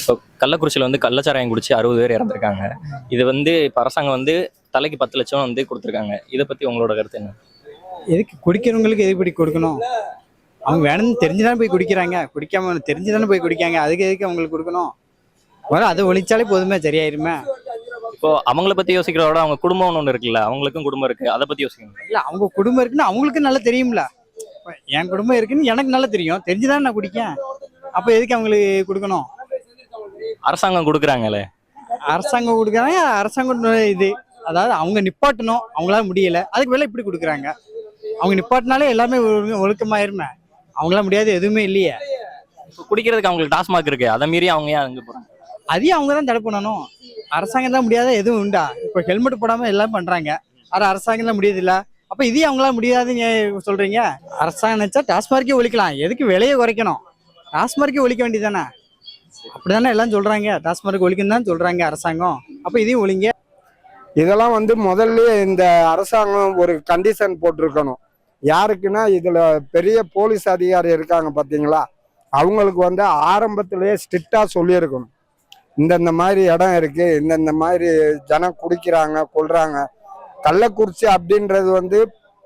இப்போ கள்ளக்குறிச்சியில் வந்து கள்ளச்சாராயம் குடிச்சு அறுபது பேர் இறந்துருக்காங்க. இது வந்து இப்போ அரசாங்கம் வந்து தலைக்கு பத்து லட்சம் வந்து கொடுத்துருக்காங்க. இதை பற்றி உங்களோட கருத்து என்ன? எதுக்கு குடிக்கிறவங்களுக்கு எதுக்கு இப்படி கொடுக்கணும்? அவங்க வேணும்னு தெரிஞ்சுதானே போய் குடிக்கிறாங்க. குடிக்காம தெரிஞ்சுதானே போய் குடிக்காங்க. அதுக்கு எதுக்கு அவங்களுக்கு கொடுக்கணும்? முதல்ல அதை ஒழிச்சாலே போதுமே சரியாயிருமே. இப்போ அவங்கள பற்றி யோசிக்கிறத விட அவங்க குடும்பம்னு ஒன்று இருக்குல்ல அவங்களுக்கும் குடும்பம் இருக்கு. அதை பற்றி யோசிக்கணும். இல்ல அவங்க குடும்பம் இருக்குன்னு அவங்களுக்கு நல்லா தெரியும்ல. என் குடும்பம் இருக்குன்னு எனக்கு நல்லா தெரியும். தெரிஞ்சுதானே நான் குடிக்கேன் அப்ப எதுக்கு அவங்களுக்கு கொடுக்கணும்? அரசாங்கம் கொடுக்குறாங்களே. அரசாங்கம் கொடுக்குறாங்க அரசாங்கம் இது. அதாவது அவங்க நிப்பாட்டணும். அவங்களால முடியல. அதுக்கு வேலை இப்படி கொடுக்குறாங்க. அவங்க நிப்பாட்டினாலே எல்லாமே ஒழுக்கமாயிருமே. அவங்களால முடியாது எதுவுமே இல்லையே. இப்போ குடிக்கிறதுக்கு அவங்களுக்கு டாஸ்மாக் இருக்கு. அதை மீறி அவங்க ஏன் அங்கே போகிறாங்க அதையும் அவங்க தான் தடை பண்ணணும். அரசாங்கம் தான் முடியாத எதுவும் உண்டா? இப்போ ஹெல்மெட் போடாம எல்லாம் பண்றாங்க. ஆனா அரசாங்கம் தான் முடியுது இல்ல அப்ப இதையும் அவங்களால முடியாதுன்னு சொல்றீங்க? அரசாங்கம் நினைச்சா டாஸ்மார்க்கே ஒழிக்கலாம். எதுக்கு விலையை குறைக்கணும்? டாஸ்மார்க்கே ஒழிக்க வேண்டியதானே அப்படிதானே எல்லாம் சொல்றாங்க. டாஸ்மார்க் ஒழிக்கணும் தான் சொல்றாங்க அரசாங்கம். அப்ப இதையும் ஒழிங்க. இதெல்லாம் வந்து முதல்ல இந்த அரசாங்கம் ஒரு கண்டிஷன் போட்டிருக்கணும். யாருக்குன்னா இதுல பெரிய போலீஸ் அதிகாரி இருக்காங்க பாத்தீங்களா? அவங்களுக்கு வந்து ஆரம்பத்திலேயே ஸ்ட்ரிக்டா சொல்லியிருக்கணும். இந்தந்த மாதிரி இடம் இருக்கு இந்தந்த மாதிரி ஜனம் குடிக்கிறாங்க கொள்றாங்க கள்ளக்குறிச்சி அப்படின்றது வந்து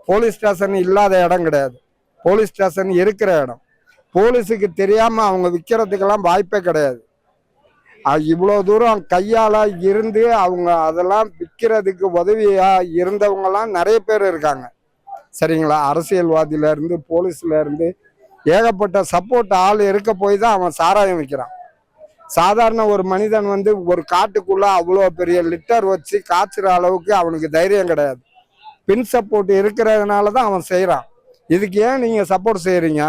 போலீஸ் ஸ்டேஷன் இல்லாத இடம் கிடையாது. போலீஸ் ஸ்டேஷன் இருக்கிற இடம். போலீஸுக்கு தெரியாமல் அவங்க விற்கிறதுக்கெல்லாம் வாய்ப்பே கிடையாது. இவ்வளோ தூரம் கையால் இருந்து அவங்க அதெல்லாம் விற்கிறதுக்கு உதவியாக இருந்தவங்கலாம் நிறைய பேர் இருக்காங்க. சரிங்களா? அரசியல்வாதியில இருந்து ஏகப்பட்ட சப்போர்ட் ஆள் இருக்க போய் தான் அவன் சாராயம் விற்கிறான் சாதாரண ஒரு மனிதன் வந்து ஒரு காட்டுக்குள்ள அவ்வளோ பெரிய லிட்டர் வச்சு காய்ச்சுற அளவுக்கு அவனுக்கு தைரியம் கிடையாது. பின் சப்போர்ட் இருக்கிறதுனால தான் அவன் செய்கிறான் இதுக்கு ஏன் நீங்கள் சப்போர்ட் செய்கிறீங்க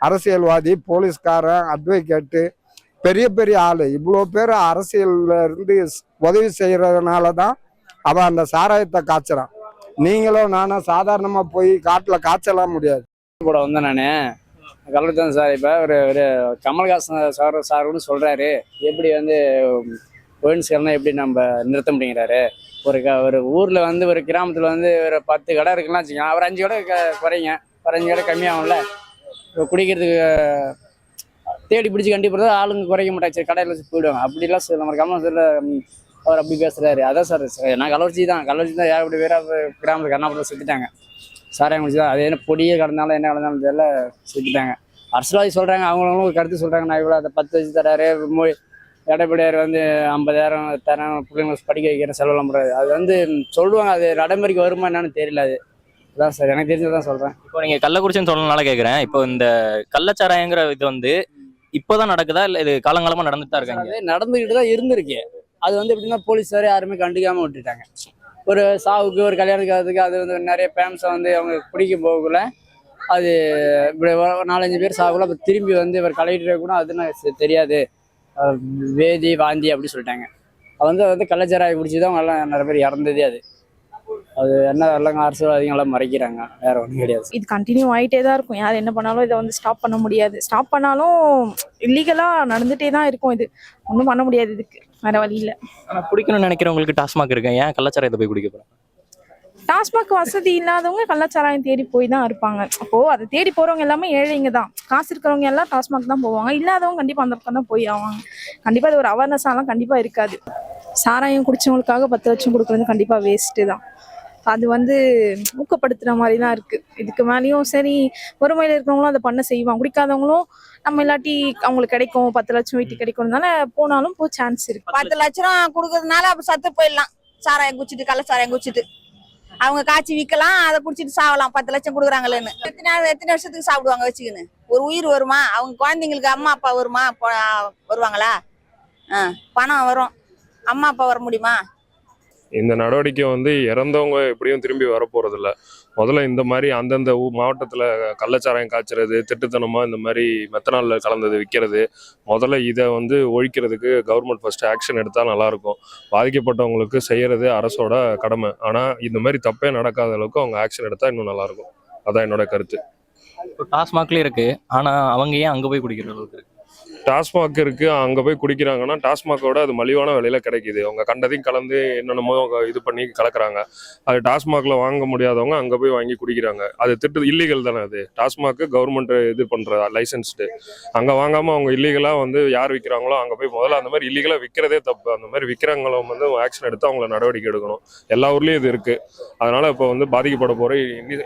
அரசியல்வாதி போலீஸ்காரன் அட்வொகேட்டு பெரிய பெரிய ஆள். இவ்வளோ பேர் அரசியல்ல இருந்து உதவி செய்கிறதுனால தான் அவன் அந்த சாராயத்தை காய்ச்சறான். நீங்களும் நானும் சாதாரணமாக போய் காட்டில் காய்ச்சலாம் முடியாது. கூட வந்தேன் நான். கலந்துதான் சார். இப்போ ஒரு ஒரு கமல்ஹாசன் சார் சார் கூட சொல்கிறாரு எப்படி வந்து ஒயின்ஸ்கர்னா எப்படி நம்ம நிறுத்த முடியுங்கிறாரு. ஒரு க ஒரு ஊரில் வந்து ஒரு கிராமத்தில் வந்து ஒரு பத்து கடை இருக்குன்னா வச்சுக்கோங்க. ஒரு அஞ்சு கடை க- குறைங்க. ஒரு அஞ்சு கடை கம்மியாகும்ல. இப்போ குடிக்கிறதுக்கு தேடி பிடிச்சி கண்டிப்பாக ஆளுங்க குறைக்க மாட்டாங்க. கடையில் வச்சு போயிடுவாங்க. அப்படிலாம் சார் நம்ம கமல்ஹாசன் அவர் அப்படி பேசுகிறாரு அதான் சார் நான் கலர்ச்சி தான். கலர்ச்சி தான் ஏகப்பட்ட பேர் கிராமத்தில் கர்நாபுரத்தில் சுற்றிட்டாங்க சாராயம் குடிச்சு தான் அது என்ன பொடியே கடந்தாலும் என்ன கடந்தாலும் தெரியல செத்துட்டாங்க அரசியல்வாதி சொல்கிறாங்க அவங்களும் ஒரு கருத்து சொல்கிறாங்க நான் இவ்வளோ அதை பத்து வச்சு தராரு மொழி எடப்பாடியார் வந்து ஐம்பதாயிரம் தரேன் பிள்ளைங்க படிக்க வைக்கிறேன் செலவெல்லாம் முடியாது அது வந்து சொல்லுவாங்க அது நடைமுறைக்கு வருமா என்னன்னு தெரியல அது. அதான் சார் எனக்கு தெரிஞ்சதான் சொல்கிறேன் இப்போ நீங்கள் கள்ளக்குறிச்சின்னு சொல்லனால கேட்குறேன் இப்போ இந்த கள்ளச்சாராயங்கிற இது வந்து இப்போதான் நடக்குதா? இல்லை இது காலங்காலமாக நடந்துட்டு தான் இருக்காங்க? நடந்துக்கிட்டு தான் இருந்திருக்கு. அது வந்து எப்படின்னா போலீஸார் யாருமே கண்டுக்காம விட்டுட்டாங்க. ஒரு சாவுக்கு ஒரு கல்யாணத்துக்கு அதுக்கு அது வந்து நிறைய பேம்ஸை வந்து அவங்க பிடிக்க போகக்குள்ள அது இப்படி ஒரு நாலஞ்சு பேர் சாகுல அப்போ திரும்பி வந்து இவர் கலெக்டர் கூட அதுன்னு தெரியாது. வேதி வாந்தி அப்படி சொல்லிட்டாங்க. அது வந்து வந்து கள்ளச்சாராயம் குடிச்சு தான் அவங்க எல்லாம் நிறைய பேர் இறந்ததே அது. அது என்ன எல்லாம் அரசியல்வாதிகளாம் மறைக்கிறாங்க. வேற ஒன்றும் கிடையாது. இது கண்டினியூ ஆகிட்டே தான் இருக்கும். யார் என்ன பண்ணாலும் இதை வந்து ஸ்டாப் பண்ண முடியாது. ஸ்டாப் பண்ணாலும் இல்லீகலாக நடந்துகிட்டே தான் இருக்கும் இது. ஒன்றும் பண்ண முடியாது இதுக்கு. வேற வழி இல்லை ஆனால் குடிக்கணும்னு நினைக்கிறவங்களுக்கு டாஸ்மாக் இருக்கு? ஏன் கள்ளச்சாராயத்தை போய் குடிக்க போகிறாங்க டாஸ்மாக் வசதி இல்லாதவங்க கள்ளச்சாராயம் தேடி போய் தான் இருப்பாங்க. அப்போ அதை தேடி போறவங்க எல்லாமே ஏழைங்க தான். காசு இருக்கிறவங்க எல்லாம் டாஸ்மாக் தான் போவாங்க. இல்லாதவங்க கண்டிப்பா அந்த பக்கம் தான் போய் ஆவாங்க. கண்டிப்பா இது ஒரு அவேர்னஸ் எல்லாம் கண்டிப்பா இருக்காது. சாராயம் குடிச்சவங்களுக்காக பத்து லட்சம் கொடுக்குறது கண்டிப்பா வேஸ்ட்டு தான். அது வந்து ஊக்கப்படுத்துற மாதிரி தான் இருக்கு. இதுக்கு மேலேயும் சரி வறுமையில இருக்கிறவங்களும் அதை பண்ண செய்வாங்க. குடிக்காதவங்களும் நம்ம இல்லாட்டி அவங்களுக்கு கிடைக்கும் பத்து லட்சம் வீட்டுக்கு கிடைக்கும்னால போனாலும் போ சான்ஸ் இருக்கு. பத்து லட்ச ரூபா கொடுக்கறதுனால அப்ப சத்து போயிடலாம். சாராயம் குடிச்சிட்டு கள்ள சாராயம் குடிச்சிட்டு. அவங்க காய்ச்சி விற்கலாம் அதை குடிச்சிட்டு சாவலாம். பத்து லட்சம் கொடுக்குறாங்களேன்னு. எத்தனை எத்தனை வருஷத்துக்கு சாப்பிடுவாங்க வச்சுக்கின்னு? ஒரு உயிர் வருமா? அவங்க குழந்தைங்களுக்கு அம்மா அப்பா வருமா? வருவாங்களா? ஆ பணம் வரும். அம்மா அப்பா வர முடியுமா? இந்த நடவடிக்கை வந்து இறந்தவங்க எப்படியும் திரும்பி வரப்போறதில்ல. முதல்ல இந்த மாதிரி அந்தந்த மாவட்டத்தில் கள்ளச்சாராயம் காய்ச்சறது திட்டுத்தனமாக இந்த மாதிரி மெத்தனாலில் கலந்தது விற்கிறது முதல்ல இதை வந்து ஒழிக்கிறதுக்கு கவர்மெண்ட் ஃபஸ்ட்டு ஆக்ஷன் எடுத்தால் நல்லாயிருக்கும் பாதிக்கப்பட்டவங்களுக்கு செய்கிறது அரசோட கடமை. ஆனால் இந்த மாதிரி தப்பே நடக்காத அளவுக்கு அவங்க ஆக்ஷன் எடுத்தால் இன்னும் நல்லாயிருக்கும் அதான் என்னோட கருத்து. இப்போ டாஸ்மாக்லேயே ஆனால் அவங்க ஏன் அங்கே போய் குடிக்கிற அளவுக்கு இருக்குது டாஸ்மாக் இருக்குது அங்கே போய் குடிக்கிறாங்கன்னா டாஸ்மாகோட அது மலிவான விலையில் கிடைக்குது. அவங்க கண்டதையும் கலந்து என்னென்னமோ இது பண்ணி கலக்கிறாங்க. அது டாஸ்மாகில் வாங்க முடியாதவங்க அங்கே போய் வாங்கி குடிக்கிறாங்க. அது திட்டு இல்லீகல் தானே அது? டாஸ்மாக்கு கவர்மெண்ட் இது பண்ணுற லைசன்ஸ்டு அங்கே வாங்காமல் அவங்க இல்லீகலாக வந்து யார் விற்கிறாங்களோ அங்கே போய் முதல்ல அந்த மாதிரி இல்லீகலாக விற்கிறதே தப்பு. அந்த மாதிரி விற்கிறவங்களும் வந்து ஆக்ஷன் எடுத்து அவங்கள நடவடிக்கை எடுக்கணும். எல்லா ஊர்லேயும் இது இருக்குது அதனால் இப்போ வந்து பாதிக்கப்பட போகிற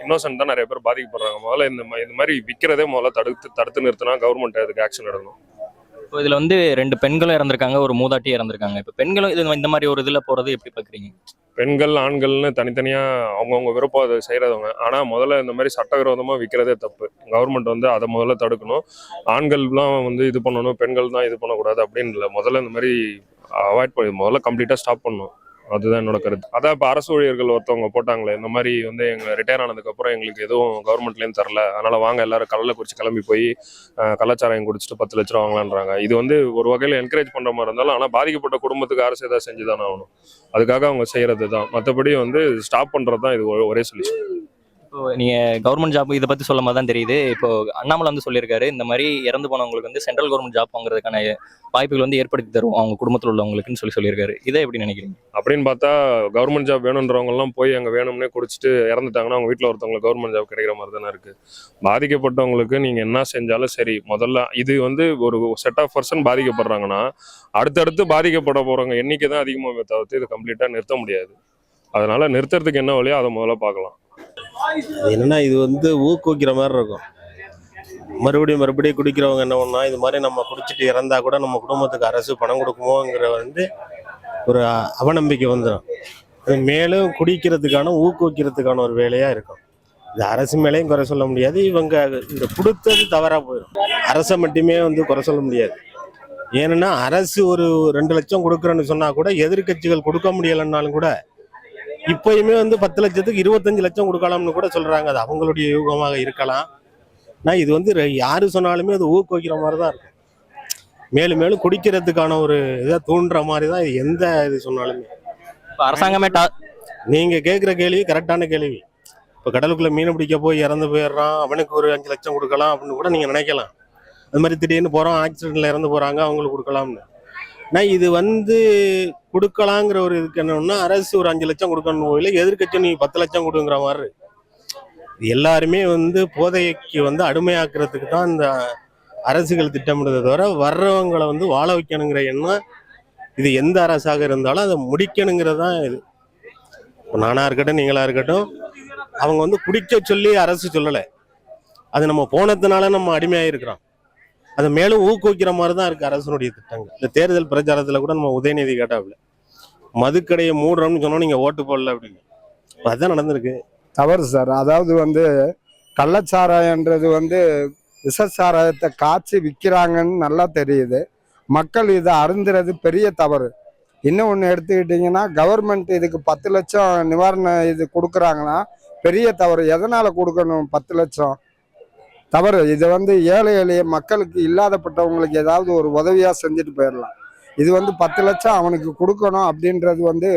இன்னோசன்ட் தான் நிறைய பேர் பாதிக்கப்படுறாங்க. முதல்ல இந்த இந்த மாதிரி விற்கிறதே முதல்ல தடுத்து தடுத்து நிறுத்தினா கவர்மெண்ட் அதுக்கு ஆக்ஷன் எடுக்கணும். இப்போ இதுல வந்து ரெண்டு பெண்களும் இறந்திருக்காங்க ஒரு மூதாட்டி இறந்திருக்காங்க. இப்போ பெண்களும் இது இந்த மாதிரி ஒரு இதுல போறது எப்படி பாக்குறீங்க? பெண்கள் ஆண்கள்னு தனித்தனியா அவங்கவுங்க விருப்பம் அதை செய்யறவங்க ஆனா முதல்ல இந்த மாதிரி சட்டவிரோதமா விற்கிறதே தப்பு. கவர்மெண்ட் வந்து அதை முதல்ல தடுக்கணும். ஆண்கள்லாம் வந்து இது பண்ணணும் பெண்கள் தான் இது பண்ணக்கூடாது அப்படின்னு இல்லை. முதல்ல இந்த மாதிரி அவாய்ட் பண்ணி முதல்ல கம்ப்ளீட்டா ஸ்டாப் பண்ணணும். அதுதான் என்னோட கருத்து. அதான் இப்போ அரசு ஊழியர்கள் ஒருத்தவங்க போட்டாங்களே இந்த மாதிரி வந்து எங்க ரிட்டையர் ஆனதுக்கப்புறம் எங்களுக்கு எதுவும் கவர்மெண்ட்லேயும் தரல. அதனால வாங்க எல்லாரும் கள்ளக்குறிச்சி கிளம்பி போய் கலாச்சாரம் குடிச்சிட்டு பத்து லட்ச ரூபா வாங்கலான்றாங்க. இது வந்து ஒரு வகையில் என்கரேஜ் பண்ணுற மாதிரி இருந்தாலும் ஆனால் பாதிக்கப்பட்ட குடும்பத்துக்கு அரசு ஏதாவது செஞ்சு தானே ஆகணும். அதுக்காக அவங்க செய்யறது தான் மற்றபடி வந்து ஸ்டாப் பண்ணுறது தான் இது ஒ- ஒரே சொல்யூஷன் இப்போ நீங்க கவர்மெண்ட் ஜாப் இதை பத்தி சொல்லும் போது தான் தெரியுது. இப்போ அண்ணாமலை வந்து சொல்லியிருக்காரு இந்த மாதிரி இறந்து போனவங்களுக்கு வந்து சென்ட்ரல் கவர்மெண்ட் ஜாப் வாங்குறதுக்கான வாய்ப்புகள் வந்து ஏற்படுத்தி தரும் அவங்க குடும்பத்தில் உள்ளவங்களுக்குன்னு சொல்லி சொல்லியிருக்காரு. இதை எப்படி நினைக்கிறீங்க? அப்படின்னு பார்த்தா கவர்மெண்ட் ஜாப் வேணுன்றவங்க எல்லாம் போய் அங்கே வேணும்னே குடிச்சிட்டு இறந்துட்டாங்கன்னா அவங்க வீட்டில் ஒருத்தவங்களுக்கு கவர்மெண்ட் ஜாப் கிடைக்கிற மாதிரி தானே இருக்கு. பாதிக்கப்பட்டவங்களுக்கு நீங்க என்ன செஞ்சாலும் சரி முதல்ல இது வந்து ஒரு செட் ஆஃப் பர்சன் பாதிக்கப்படுறாங்கன்னா அடுத்தடுத்து பாதிக்கப்பட போறவங்க எண்ணிக்கை தான் அதிகமாக தவிர்த்து இது கம்ப்ளீட்டாக நிறுத்த முடியாது. அதனால நிறுத்துறதுக்கு என்ன வழியோ அதை முதல்ல பார்க்கலாம். என்னன்னா இது வந்து ஊக்குவிக்கிற மாதிரி இருக்கும். மறுபடியும் மறுபடியும் குடிக்கிறவங்க என்ன பண்ணா இது மாதிரி நம்ம குடிச்சிட்டு இறந்தா கூட நம்ம குடும்பத்துக்கு அரசு பணம் கொடுக்குமோங்கிற வந்து ஒரு அவநம்பிக்கை வந்துடும் மேலும் குடிக்கிறதுக்கான ஊக்குவிக்கிறதுக்கான ஒரு வேலையா இருக்கும். இது அரசு மேலேயும் குறை சொல்ல முடியாது. இவங்க இந்த கொடுத்தது தவறா போயிடும் அரசை மட்டுமே வந்து குறை சொல்ல முடியாது. ஏன்னா அரசு ஒரு ரெண்டு லட்சம் கொடுக்குறேன்னு சொன்னா கூட எதிர்க்கட்சிகள் கொடுக்க முடியலைன்னாலும் கூட இப்பயுமே வந்து பத்து லட்சத்துக்கு இருபத்தஞ்சு லட்சம் கொடுக்கலாம்னு கூட சொல்றாங்க. அது அவங்களுடைய யூகமாக இருக்கலாம். நான் இது வந்து யாரு சொன்னாலுமே அது ஊக்குவிக்கிற மாதிரி தான் இருக்கும். மேலும் மேலும் குடிக்கிறதுக்கான ஒரு இதை தூண்டுற மாதிரி தான் இது எந்த இது சொன்னாலுமே. இப்போ அரசாங்கமே டா நீங்க கேட்குற கேள்வி கரெக்டான கேள்வி. இப்போ கடலுக்குள்ள மீன் பிடிக்க போய் இறந்து போயிடுறான் அவனுக்கு ஒரு அஞ்சு லட்சம் கொடுக்கலாம் அப்படின்னு கூட நீங்க நினைக்கலாம். அது மாதிரி திடீர்னு போறோம் ஆக்சிடென்ட்ல இறந்து போறாங்க அவங்களுக்கு கொடுக்கலாம்னு. நான் இது வந்து கொடுக்கலாங்கிற ஒரு இதுக்கு என்னன்னா அரசு ஒரு அஞ்சு லட்சம் கொடுக்கணும் போயில எதிர்க்கட்சி நீ பத்து லட்சம் கொடுங்கிற மாதிரி. இது எல்லாருமே வந்து போதைக்கு வந்து அடிமையாக்குறதுக்கு தான் இந்த அரசுகள் திட்டமிடுறதை தவிர வர்றவங்களை வந்து வாழ வைக்கணுங்கிற எண்ணம் இது எந்த அரசாக இருந்தாலும் அதை முடிக்கணுங்கிறது தான் இது. இப்போ நானாக இருக்கட்டும் நீங்களாக இருக்கட்டும் அவங்க வந்து குடிக்க சொல்லி அரசு சொல்லலை. அது நம்ம போனதுனால நம்ம அடிமையாக இருக்கிறோம் அதை மேலும் ஊக்குவிக்கிற மாதிரி தான் இருக்கு அரசனுடைய திட்டங்கள். இந்த தேர்தல் பிரச்சாரத்தில் கூட நம்ம உதயநிதி கேட்டாப்புல மதுக்கடையை மூடுறோம்னு சொன்னோம் நீங்க ஓட்டு போடல அப்படின்னு. அதுதான் அதான் நடந்திருக்கு. தவறு சார். அதாவது வந்து கள்ளச்சாராயன்றது வந்து விஷச்சாராயத்தை காய்ச்சி விற்கிறாங்கன்னு நல்லா தெரியுது. மக்கள் இதை அருந்துறது பெரிய தவறு. இன்னும் ஒன்று எடுத்துக்கிட்டிங்கன்னா கவர்மெண்ட் இதுக்கு பத்து லட்சம் நிவாரண இது கொடுக்குறாங்கன்னா பெரிய தவறு. எதனால் கொடுக்கணும் பத்து லட்சம்? தவறு. இது வந்து ஏழை எளிய மக்களுக்கு இல்லாதப்பட்டவங்களுக்கு ஏதாவது ஒரு உதவியாக செஞ்சுட்டு போயிடலாம் இது வந்து பத்து லட்சம் அவனுக்கு கொடுக்கணும் அப்படின்றது வந்து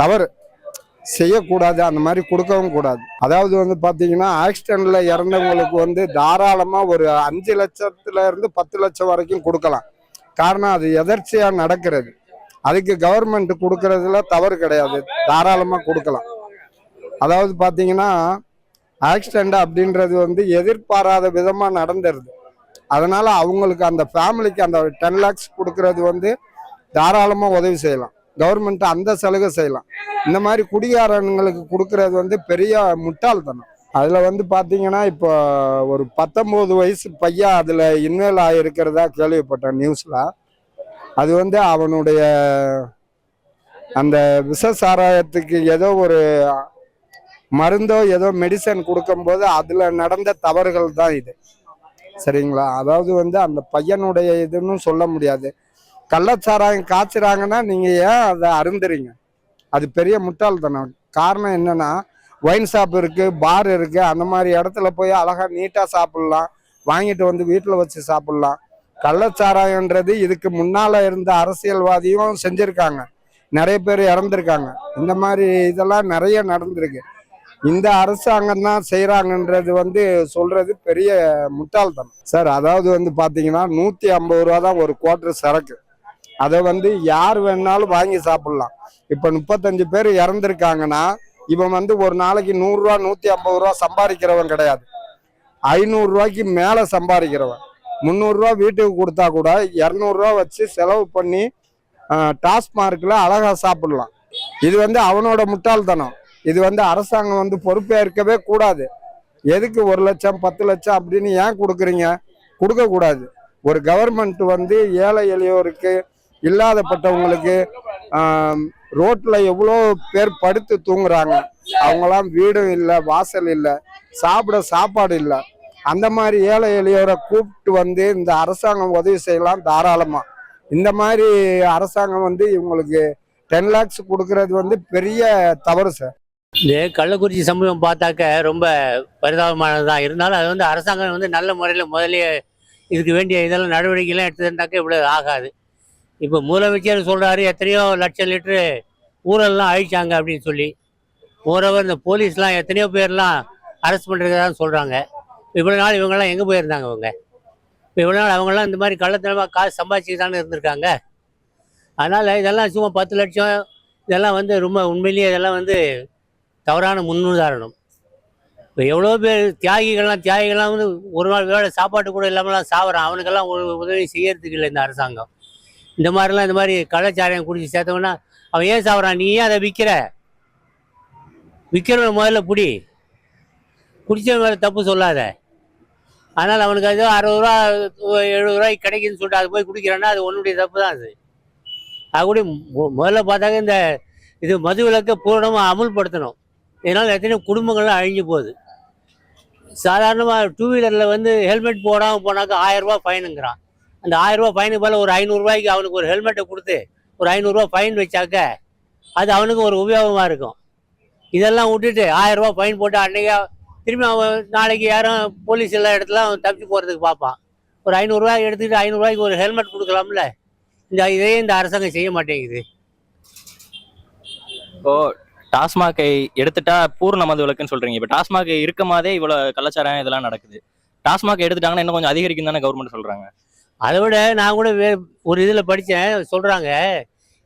தவறு. செய்யக்கூடாது. அந்த மாதிரி கொடுக்கவும் கூடாது. அதாவது வந்து பார்த்தீங்கன்னா ஆக்சிடெண்ட்டில் இறந்தவங்களுக்கு வந்து தாராளமாக ஒரு அஞ்சு லட்சத்துல இருந்து பத்து லட்சம் வரைக்கும் கொடுக்கலாம். காரணம் அது எதர்ச்சியாக நடக்கிறது. அதுக்கு கவர்மெண்ட் கொடுக்கறதுல தவறு கிடையாது. தாராளமாக கொடுக்கலாம். அதாவது பார்த்தீங்கன்னா ஆக்சிடெண்ட் அப்படின்றது வந்து எதிர்பாராத விதமாக நடந்துருது. அதனால் அவங்களுக்கு அந்த ஃபேமிலிக்கு அந்த டென் லேக்ஸ் கொடுக்கறது வந்து தாராளமாக உதவி செய்யலாம். கவர்மெண்ட் அந்த சலுகை செய்யலாம். இந்த மாதிரி குடிகாரங்களுக்கு கொடுக்கறது வந்து பெரிய முட்டாள்தனம். அதில் வந்து பார்த்தீங்கன்னா இப்போ ஒரு பத்தொம்போது வயசு பையன் அதில் இன்வெல் ஆகிருக்கிறதா கேள்விப்பட்டேன் நியூஸில் அது வந்து அவனுடைய அந்த விஷ சாராயத்துக்கு ஏதோ ஒரு மருந்தோ ஏதோ மெடிசன் கொடுக்கும்போது அதில் நடந்த தவறுகள் தான் இது. சரிங்களா? அதாவது வந்து அந்த பையனுடைய இதுன்னு சொல்ல முடியாது. கள்ளச்சாராயம் காய்ச்சுறாங்கன்னா நீங்கள் ஏன் அதை அருந்துறீங்க? அது பெரிய முட்டாள்தனம். காரணம் என்னன்னா ஒயின் ஷாப் இருக்குது பார் இருக்குது அந்த மாதிரி இடத்துல போய் அழகாக நீட்டாக சாப்பிட்லாம். வாங்கிட்டு வந்து வீட்டில் வச்சு சாப்பிட்லாம். கள்ளச்சாராயன்றது இதுக்கு முன்னால் இருந்த அரசியல்வாதியும் செஞ்சுருக்காங்க. நிறைய பேர் இறந்துருக்காங்க. இந்த மாதிரி இதெல்லாம் நிறைய நடந்திருக்கு. இந்த அரசாங்கம் தான் செய்கிறாங்கன்றது வந்து சொல்றது பெரிய முட்டாள்தனம். சார் அதாவது வந்து பார்த்தீங்கன்னா நூற்றி ஐம்பது ரூபா தான் ஒரு குவார்டர் சரக்கு. அதை வந்து யார் வேணாலும் வாங்கி சாப்பிடலாம். இப்போ முப்பத்தஞ்சு பேர் இறந்துருக்காங்கன்னா இவன் வந்து ஒரு நாளைக்கு நூறுரூவா நூற்றி ஐம்பது ரூபா சம்பாதிக்கிறவன் கிடையாது. ஐநூறுரூவாய்க்கு மேலே சம்பாதிக்கிறவன். முந்நூறுரூவா வீட்டுக்கு கொடுத்தா கூட இரநூறுவா வச்சு செலவு பண்ணி டாஸ்மார்க்கில் அழகாக சாப்பிடலாம். இது வந்து அவனோட முட்டாள்தனம். இது வந்து அரசாங்கம் வந்து பொறுப்பேற்கவே கூடாது. எதுக்கு ஒரு லட்சம் பத்து லட்சம் அப்படின்னு ஏன் கொடுக்குறீங்க? கொடுக்கக்கூடாது ஒரு கவர்மெண்ட் வந்து ஏழை எளியோருக்கு இல்லாதப்பட்டவங்களுக்கு ரோட்டில் எவ்வளோ பேர் படுத்து தூங்குறாங்க. அவங்களாம் வீடும் இல்லை வாசல் இல்லை சாப்பிட சாப்பாடு இல்லை. அந்த மாதிரி ஏழை எளியோரை கூப்பிட்டு வந்து இந்த அரசாங்கம் உதவி செய்யலாம் தாராளமாக இந்த மாதிரி அரசாங்கம் வந்து இவங்களுக்கு டென் லேக்ஸ் கொடுக்கறது வந்து பெரிய தவறு சார் இந்த கள்ளக்குறிச்சி சம்பவம் பார்த்தாக்க ரொம்ப பரிதாபமானது தான் இருந்தாலும் அது வந்து அரசாங்கம் வந்து நல்ல முறையில் முதலே இதுக்கு வேண்டிய இதெல்லாம் நடவடிக்கைலாம் எடுத்துருந்தாக்க இவ்வளோ ஆகாது. இப்போ முதலமைச்சர் சொல்கிறாரு எத்தனையோ லட்சம் லிட்டரு ஊழல்லாம் அழிச்சாங்க அப்படின்னு சொல்லி. ஓரவர் இந்த போலீஸ்லாம் எத்தனையோ பேர்லாம் அரெஸ்ட் பண்ணுறதுதான் சொல்கிறாங்க இவ்வளோ நாள் இவங்கெல்லாம் எங்கே போயிருந்தாங்க அவங்க இப்போ இவ்வளோ நாள் அவங்கெல்லாம் இந்த மாதிரி கள்ளத்தனமாக காசு சம்பாதிச்சு தானே இருந்திருக்காங்க. அதனால் இதெல்லாம் சும்மா பத்து லட்சம் இதெல்லாம் வந்து ரொம்ப உண்மையிலேயே இதெல்லாம் வந்து தவறான முன்னுதாரணம். இப்போ எவ்வளோ பேர் தியாகிகள்லாம் தியாகிகள்லாம் வந்து ஒரு நாள் வேலை சாப்பாட்டு கூட இல்லாமலாம் சாவறான். அவனுக்கெல்லாம் ஒரு உதவி செய்யறதுக்கு இல்லை இந்த அரசாங்கம். இந்த மாதிரிலாம் இந்த மாதிரி கள்ளச்சாராயம் குடிச்சு சேர்த்தவனா அவன் ஏன் சாவறான்? நீ ஏன் அதை விற்கிற விற்கிறவன் முதல்ல பிடி. குடிச்சவன் மேலே தப்பு சொல்லாத. அதனால் அவனுக்கு அது அறுபது ரூபா எழுபது ரூபாய்க்கு கிடைக்குதுன்னு சொல்லிட்டு அது போய் குடிக்கிறான்னா அது உன்னுடைய தப்பு தான் அது. அது கூட முதல்ல பார்த்தாக்க இந்த இது மது விலக்கை பூரணமாக அமுல்படுத்தணும். இதனால் எத்தனையோ குடும்பங்கள்லாம் அழிஞ்சு போகுது. சாதாரணமாக டூ வீலரில் வந்து ஹெல்மெட் போடாமல் போனாக்கா ஆயரூபா ஃபைனுங்கிறான் அந்த ஆயிரம் ஃபைனுக்கு பதில் ஒரு ஐநூறுரூவாய்க்கு அவனுக்கு ஒரு ஹெல்மெட்டை கொடுத்து ஒரு ஐநூறுரூவா ஃபைன் வச்சாக்க அது அவனுக்கு ஒரு உபயோகமாக இருக்கும். இதெல்லாம் விட்டுட்டு ஆயிரம் ஃபைன் போட்டு அன்னைக்கு திரும்பி அவன் நாளைக்கு யாரும் போலீஸ் எல்லா இடத்துல அவன் தப்பிச்சு போகிறதுக்கு பார்ப்பான். ஒரு ஐநூறுரூவா எடுத்துக்கிட்டு ஐநூறுரூவாய்க்கு ஒரு ஹெல்மெட் கொடுக்கலாம்ல? இந்த இதையே இந்த அரசாங்கம் செய்ய மாட்டேங்குது. இப்போ டாஸ்மாகை எடுத்துட்டா பூர்ண மது விளக்குன்னு சொல்றீங்க. இப்போ டாஸ்மாக் இருக்கமாதே போதே இவ்வளவு கலாச்சாரம் இதெல்லாம் நடக்குது. டாஸ்மாக் எடுத்துட்டாங்கன்னா இன்னும் கொஞ்சம் அதிகரிக்கும் தானே கவர்மெண்ட் சொல்றாங்க? அதை விட நான் கூட வே ஒரு இதில் படித்தேன் சொல்கிறாங்க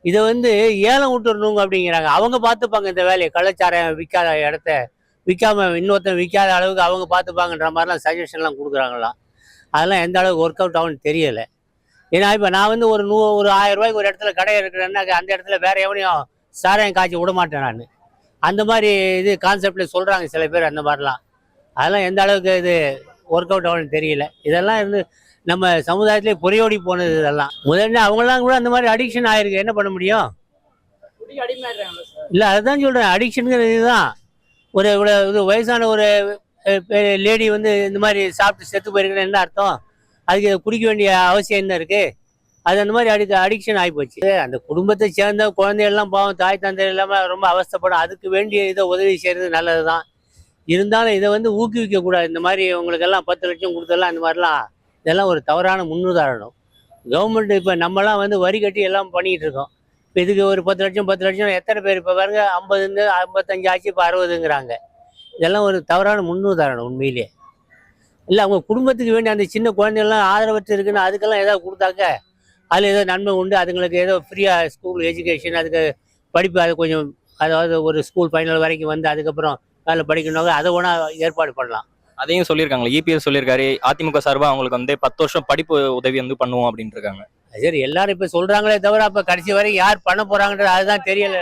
இதை வந்து ஏலம் விட்டுறணுங்க அப்படிங்கிறாங்க. அவங்க பார்த்துப்பாங்க இந்த வேலையை. கள்ளச்சாரம் விற்காத இடத்த விற்காம இன்னொருத்தன் விற்காத அளவுக்கு அவங்க பார்த்துப்பாங்கன்ற மாதிரிலாம் சஜஷன்லாம் கொடுக்குறாங்களாம். அதெல்லாம் எந்த அளவுக்கு ஒர்க் அவுட் ஆகும்னு தெரியலை. ஏன்னா இப்போ நான் வந்து ஒரு நூ ஒரு ஆயிரம் ரூபாய்க்கு ஒரு இடத்துல கடை இருக்கிறேன்னா அந்த இடத்துல வேற எவனையும் சாராயம் காய்ச்சி விட மாட்டேன் நான். அந்த மாதிரி இது கான்செப்டில் சொல்கிறாங்க சில பேர் அந்த மாதிரிலாம். அதெல்லாம் எந்த அளவுக்கு இது ஒர்க் அவுட் ஆகும்னு தெரியல. இதெல்லாம் இருந்து நம்ம சமுதாயத்திலே பொறியோடி போனது இதெல்லாம். முதல்ல அவங்களாம் கூட அந்த மாதிரி அடிக்ஷன் ஆயிருக்கு. என்ன பண்ண முடியும்? இல்லை அதுதான் சொல்கிறேன் அடிக்ஷனுங்கிறது இதுதான். ஒரு இவ்வளோ இது வயசான ஒரு லேடி வந்து இந்த மாதிரி சாப்பிட்டு செத்து போயிருக்குன்னு என்ன அர்த்தம்? அதுக்கு குடிக்க வேண்டிய அவசியம் என்ன இருக்கு? அது அந்த மாதிரி அடி அடிக்ஷன் ஆகிப்போச்சு அந்த குடும்பத்தை சேர்ந்த குழந்தைகள்லாம் பாவம் தாய் தந்தை இல்லாமல் ரொம்ப அவஸ்தைப்படும். அதுக்கு வேண்டிய இதை உதவி செய்கிறது நல்லது தான் இருந்தாலும் இதை வந்து ஊக்குவிக்க கூடாது இந்த மாதிரி உங்களுக்கெல்லாம் பத்து லட்சம் கொடுத்தலாம் இந்த மாதிரிலாம் இதெல்லாம் ஒரு தவறான முன்னுதாரணம். கவர்மெண்ட் இப்போ நம்மலாம் வந்து வரி கட்டி எல்லாம் பண்ணிக்கிட்டு இருக்கோம். இப்போ இதுக்கு ஒரு பத்து லட்சம் பத்து லட்சம் எத்தனை பேர்? இப்போ பாருங்க ஐம்பதுங்க ஐம்பத்தஞ்சு ஆச்சு இப்போ அறுபதுங்கிறாங்க. இதெல்லாம் ஒரு தவறான முன்னுதாரணம் உண்மையிலேயே. இல்லை அவங்க குடும்பத்துக்கு வேண்டிய அந்த சின்ன குழந்தைகள்லாம் ஆதரவற்று இருக்குன்னு அதுக்கெல்லாம் ஏதாவது கொடுத்தாக்க அதில் ஏதோ நன்மை உண்டு. அதுங்களுக்கு ஏதோ ஃப்ரீயாக ஸ்கூல் எஜுகேஷன் அதுக்கு படிப்பு அது கொஞ்சம் அதாவது ஒரு ஸ்கூல் ஃபைனல் வரைக்கும் வந்து அதுக்கப்புறம் வேலை படிக்கணும் அதை ஒன்றா ஏற்பாடு பண்ணலாம். அதையும் சொல்லியிருக்காங்களே இபிஎஸ் சொல்லியிருக்காரு. அதிமுக சார்பா அவங்களுக்கு வந்து பத்து வருஷம் படிப்பு உதவி வந்து பண்ணுவோம் அப்படின்ட்டு இருக்காங்க. சரி எல்லாரும் இப்போ சொல்கிறாங்களே தவிர அப்போ கடைசி வரைக்கும் யார் பண்ண போகிறாங்கன்றது அதுதான் தெரியல